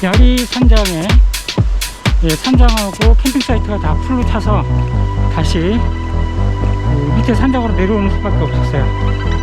야리 산장에 예, 산장하고 캠핑 사이트가 다 풀로 차서 다시 그 밑에 산장으로 내려오는 수밖에 없었어요.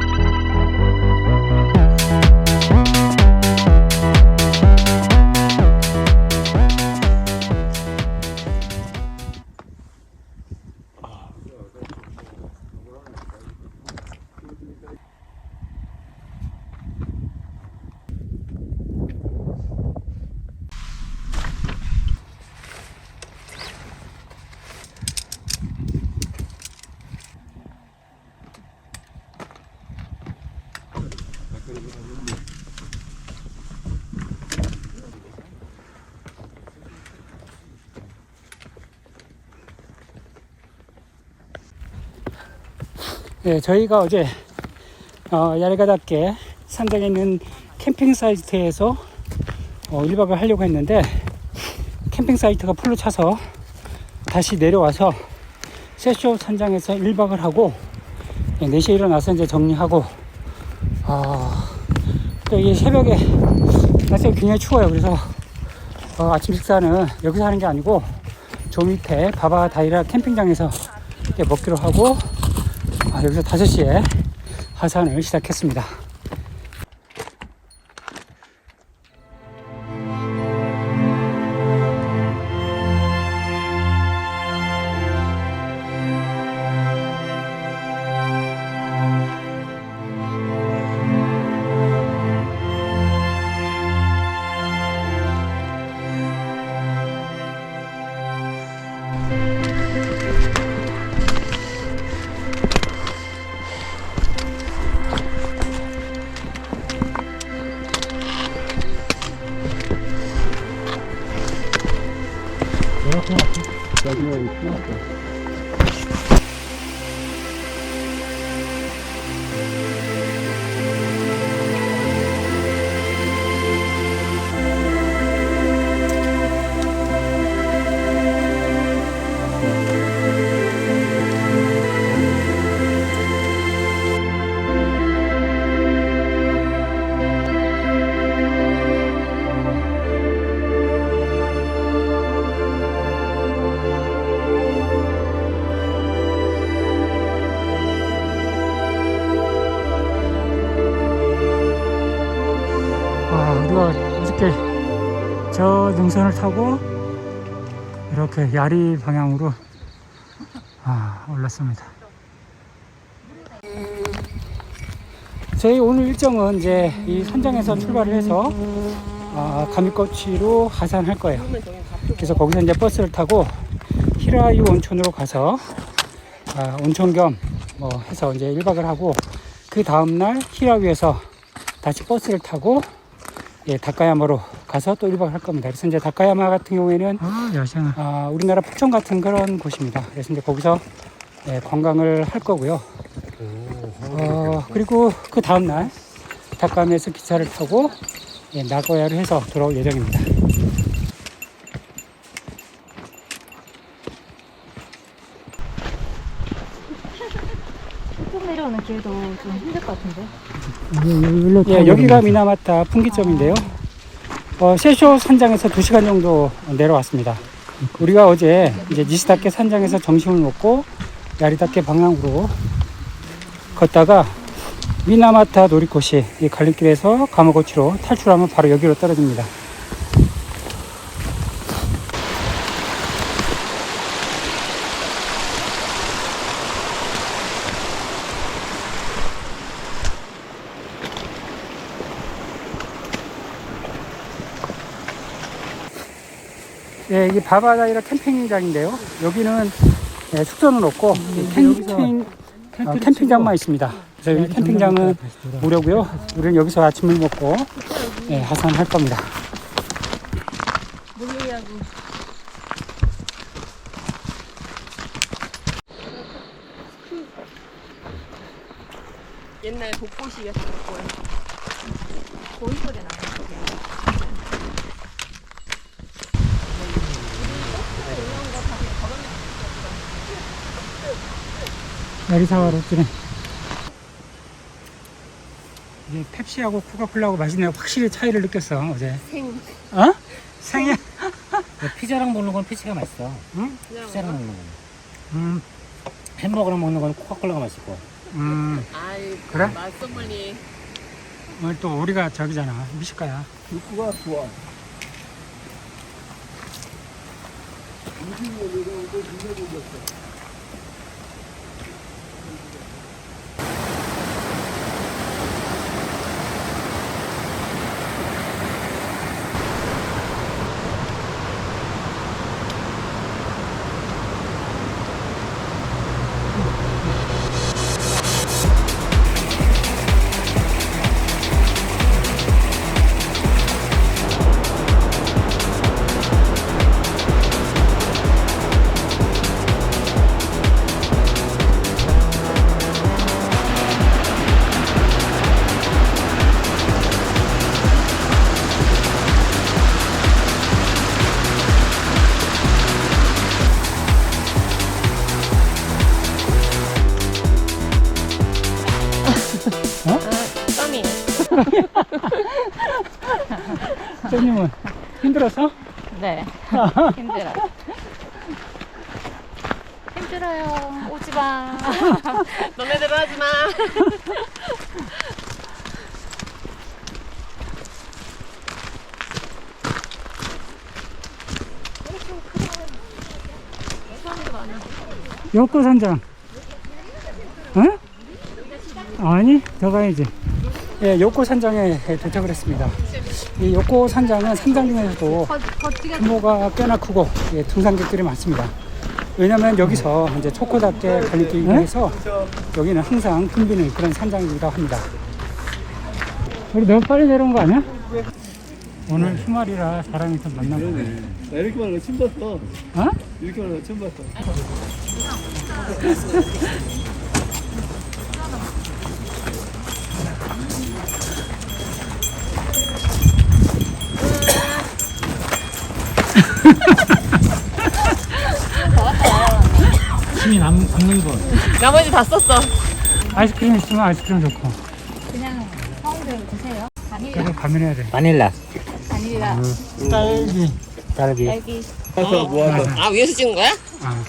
예, 저희가 어제 어, 야리가답게 산장에 있는 캠핑 사이트에서 어, 1박을 하려고 했는데 캠핑 사이트가 풀로 차서 다시 내려와서 세쇼 산장에서 1박을 하고 예, 4시에 일어나서 이제 정리하고 아, 또 이게 새벽에 날씨가 굉장히 추워요. 그래서 어, 아침 식사는 여기서 하는 게 아니고 저 밑에 바바 다이라 캠핑장에서 먹기로 하고 아, 여기서 5시에 하산을 시작했습니다. 아, 저 능선을 타고 이렇게 야리 방향으로 아, 올랐습니다. 저희 오늘 일정은 이제 이 산장에서 출발을 해서 아, 가미꼬치로 하산할 거예요. 그래서 거기서 이제 버스를 타고 히라유 온천으로 가서 아, 온천 겸 뭐 해서 이제 1박을 하고 그 다음날 히라유에서 다시 버스를 타고 예, 다카야마로 가서 또 1박 할 겁니다. 그래서 이제 다카야마 같은 경우에는 아, 야생아. 아, 우리나라 북촌 같은 그런 곳입니다. 그래서 이제 거기서 예, 관광을 할 거고요. 어, 그리고 그 다음날 다카야마에서 기차를 타고 예, 나고야를 해서 돌아올 예정입니다. 쭉 내려오는 길도 좀 힘들 것 같은데. 일로 예, 여기가 미나마타 풍기점인데요. 어, 세쇼 산장에서 2시간 정도 내려왔습니다. 우리가 어제 이제 니시다케 산장에서 점심을 먹고 야리다케 방향으로 걷다가 미나마타 노리코시 이 갈림길에서 가마고치로 탈출하면 바로 여기로 떨어집니다. 예, 이게 바바다이라 캠핑장인데요. 여기는 예, 숙소는 없고 이 캠핑 어, 캠핑장만 있습니다. 그래서 이 캠핑장은 무료고요. 우리는 여기서 아침을 먹고 예, 하산할 겁니다. 물리하고. 옛날 복고시였을 거예요. 고이 소리 나. 야리사와로 뜨네. 이게 펩시하고 코카콜라하고 맛있네. 확실히 차이를 느꼈어 어제. 생, 어? 생일. 피자랑 먹는 건 피치가 맛있어. 응? 피자랑 먹는 건. 음, 햄버거랑 먹는 건 코카콜라가 맛있고. 음. 아이 그래? 말썽물리 오늘 또 우리가 저기잖아. 미식가야. 육구가 좋아. 썸이 쌤님은 힘들었어? 네. 힘들어요. 힘들어요. 오지 마. 너네들은 하지마 요코 산장. 응? 아니, 더 가야지. 예, 요코 산장에 도착을 했습니다. 이 요코 산장은 산장 중에서도 규모가 꽤나 크고 예, 등산객들이 많습니다. 왜냐면 여기서 이제 초코답게 달리기 위해서 여기는 항상 붐비는 그런 산장이기도 합니다. 우리 너무 빨리 내려온 거 아니야? 오늘 휴말이라 사람이 좀 만나고 나 이렇게 말하는 거 처음 봤어. 어? 이렇게 말하는 거 처음 봤어. 침이 남, 남는 거. 나머지 다 썼어 아이스크림 있으면 아이스크림 좋고 그냥 서울대로 드세요. 바닐라. 그래 가면 해야 돼 바닐라, 바닐라. 딸기 딸기. 딸기. 가서 뭐 하자. 아 위에서 찍은 거야? 아,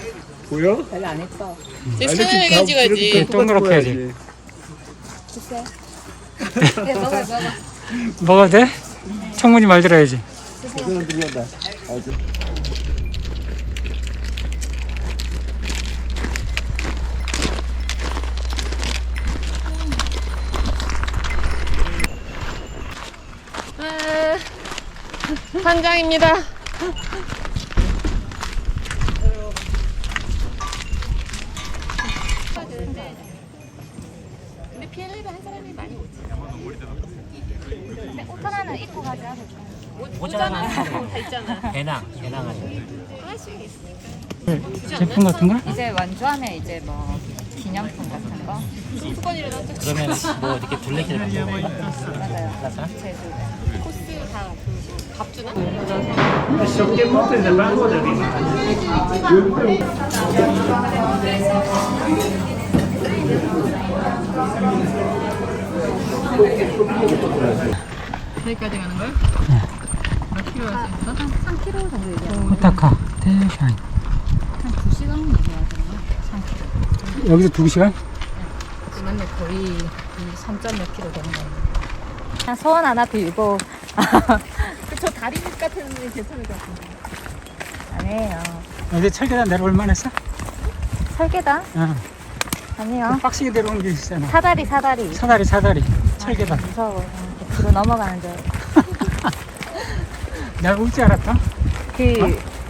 보여? 별로 안 했어. 지금 채널에 찍어야지 동그랗게 해야지. 주세요. 네, 먹어, 먹어. 먹어도 돼? 청문이 말 들어야지 들어간다. 알지? 아, 산장입니다 근데 피엘레를 한 사람이 많이 오지 근데 옷 하나는 입고 가자. 오잖아 다 있잖아 배낭, 배낭 아니야. 하나씩 있으니까 제품 같은 거? 이제 완주하면 이제 뭐 기념품 같은 거. 수건이라도 한 장. 그러면 뭐 이렇게 둘레길 같은 거 먹어? 맞아요. 제주. 코스 다밥 주나? 여기까지 가는 거야? 몇 킬로 할수 있어? 한 3kg 정도 얘기하는 호타카 대샤인 한 2시간 얘기하잖아요. 3kg. 여기서 2시간? 맞네, 거의 3점 몇 킬로 되는 거 소원 하나 빌고. 저 다리 밑 같은 데 괜찮을 것 같은데 아니에요. 어제 철계단 내려올 만했어? 설계다? 어. 아니요. 빡시게 내려오는 게 있잖아 사다리, 사다리. 사다리 사다리 철계단 무서워. 뒤로 넘어가는 줄. 내가 울줄 알았다? 그,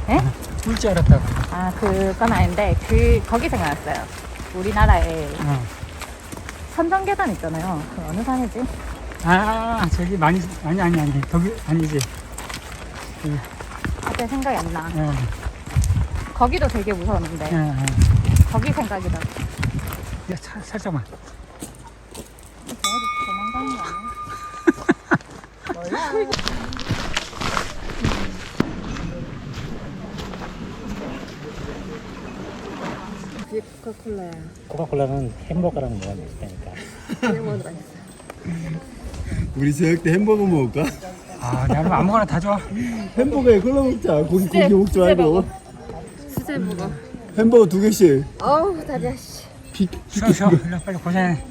예? 울줄 알았다고 아, 그건 아닌데, 그, 거기 생각났어요. 우리나라에 어. 선정계단 있잖아요. 그 어느 산이지? 아 저기 많이 아니 아니 아니 거기 아니지 갑자기 생각이 안 나. 어, 거기도 되게 무서웠는데, 어, 어. 거기 생각이 나. 야, 차, 살짝만 도망가는 거 아니야? 몰라. 코카콜라는 햄버거랑 먹으면 맛있다니까. 우리 저녁 때 햄버거 먹을까? 아, 나는 아무거나 다 줘. 햄버거에 콜라 먹자. 고기 수제, 고기 먹지 말고. 먹어. 수제 먹어. 햄버거 두 개씩. 어우 다리야 씨. 비 쉬어, 쉬어. 일로 빨리 고생해.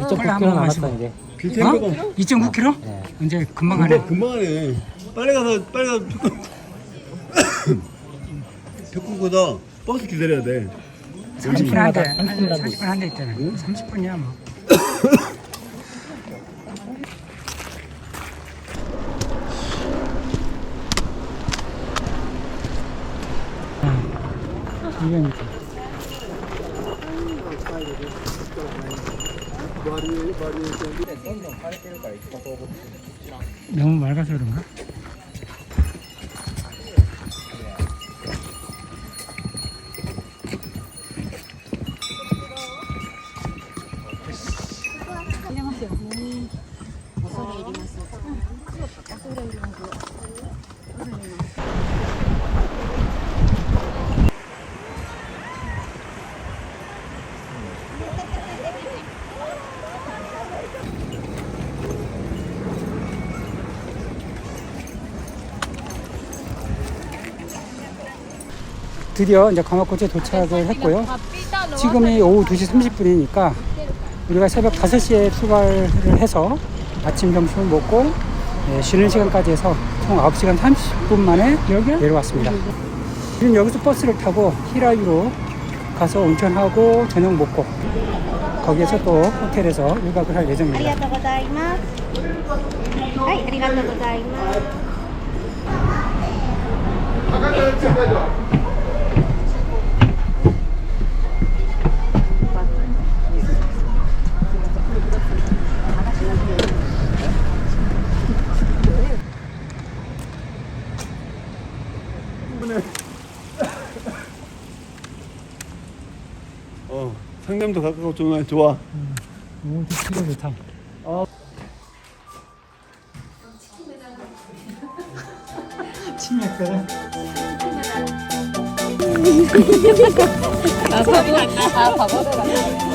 이쪽 콜라 한 9kg 번 남았어 마시고. 이제. 비 어? 햄버거. 2.9kg? 네. 이제 금방 가네. 금방 하네. 빨리 가서 빨리 가서 벽구보다 버스 기다려야 돼. 30분 한 대. 30분 한 대. 30분 한대 있잖아. 30분이야 뭐. 이건 너무 맑아서 그런가? 드디어 이제 가마코치에 도착을 했고요. 지금이 오후 2시 30분이니까 우리가 새벽 5시에 출발을 해서 아침 점심을 먹고 네, 쉬는 시간까지 해서 총 9시간 30분 만에 여기? 내려왔습니다. 지금 여기서 버스를 타고 히라유로 가서 온천하고 저녁 먹고 거기에서 또 호텔에서 일박을 할 예정입니다. 감사합니다. 감사합니다. 때문에. 어 상점도 가까워. 아, 좋아 좋아. 너무 좋다. 좋다 치맥가라 아 바보 아 바보들